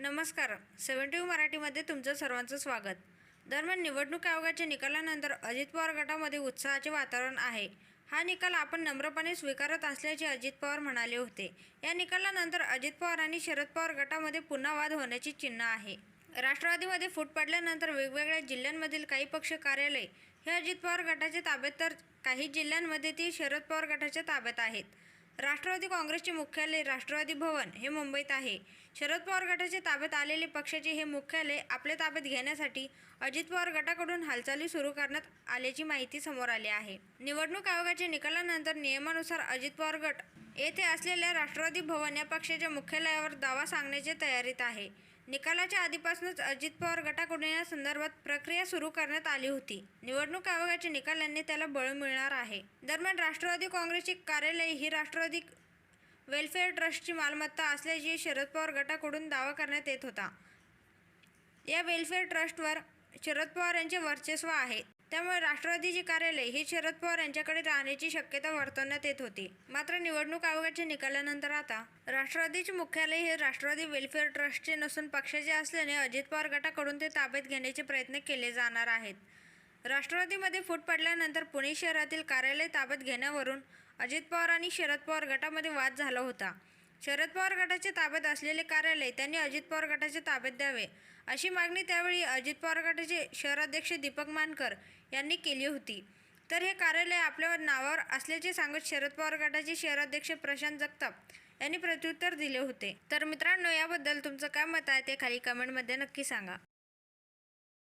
नमस्कार. सेव्हन्टी मराठीमध्ये तुमचं सर्वांचं स्वागत. दरम्यान निवडणूक आयोगाच्या निकालानंतर अजित पवार गटामध्ये उत्साहाचे वातावरण आहे. हा निकाल आपण नम्रपणे स्वीकारत असल्याचे अजित पवार म्हणाले होते. या निकालानंतर अजित पवार आणि शरद पवार गटामध्ये पुन्हा वाद होण्याची चिन्ह आहे. राष्ट्रवादीमध्ये फूट पडल्यानंतर वेगवेगळ्या जिल्ह्यांमधील काही पक्ष कार्यालय हे अजित पवार गटाच्या ताब्यात तर काही जिल्ह्यांमध्ये ती शरद पवार गटाच्या ताब्यात आहेत. राष्ट्रवादी काँग्रेसचे मुख्यालय राष्ट्रवादी भवन हे मुंबईत आहे. शरद पवार गटाच्या ताब्यात आलेले पक्षाचे हे मुख्यालय आपल्या ताब्यात घेण्यासाठी अजित पवार गटाकडून हालचाली सुरू करण्यात आल्याची माहिती समोर आली आहे. निवडणूक आयोगाच्या निकालानंतर नियमानुसार अजित पवार गट येथे असलेल्या राष्ट्रवादी भवन या पक्षाच्या मुख्यालयावर दावा सांगण्याच्या तयारीत आहे. निकालाच्या आधीपासूनच अजित पवार गटाकडून या संदर्भात प्रक्रिया सुरू करण्यात आली होती. निवडणूक आयोगाच्या निकालांनी त्याला बळ मिळणार आहे. दरम्यान राष्ट्रवादी काँग्रेसची कार्यालय ही राष्ट्रवादी वेलफेअर ट्रस्टची मालमत्ता असल्याची शरद पवार गटाकडून दावा करण्यात येत होता. या वेलफेअर ट्रस्टवर शरद पवार यांचे वर्चस्व आहे. त्यामुळे राष्ट्रवादीचे कार्यालय हे शरद पवार यांच्याकडे राहण्याची शक्यता वर्तवण्यात येत होती. मात्र निवडणूक आयोगाच्या निकालानंतर आता राष्ट्रवादीचे मुख्यालय हे राष्ट्रवादी वेलफेअर ट्रस्टचे नसून पक्षाचे असल्याने अजित पवार गटाकडून ते ताब्यात घेण्याचे प्रयत्न केले जाणार आहेत. राष्ट्रवादीमध्ये फूट पडल्यानंतर पुणे शहरातील कार्यालय ताब्यात घेण्यावरून अजित पवार आणि शरद पवार गटामध्ये वाद झाला होता. शरद पवार गटाच्या ताब्यात असलेले कार्यालय त्यांनी अजित पवार गटाच्या ताब्यात द्यावे अशी मागणी त्यावेळी अजित पवार गटाचे शहराध्यक्ष दीपक मानकर यांनी केली होती. तर हे कार्यालय आपल्या नावावर असल्याचे सांगत शरद पवार गटाचे शहराध्यक्ष प्रशांत जगताप यांनी प्रत्युत्तर दिले होते. तर मित्रांनो याबद्दल तुमचं काय मत आहे ते खाली कमेंटमध्ये नक्की सांगा.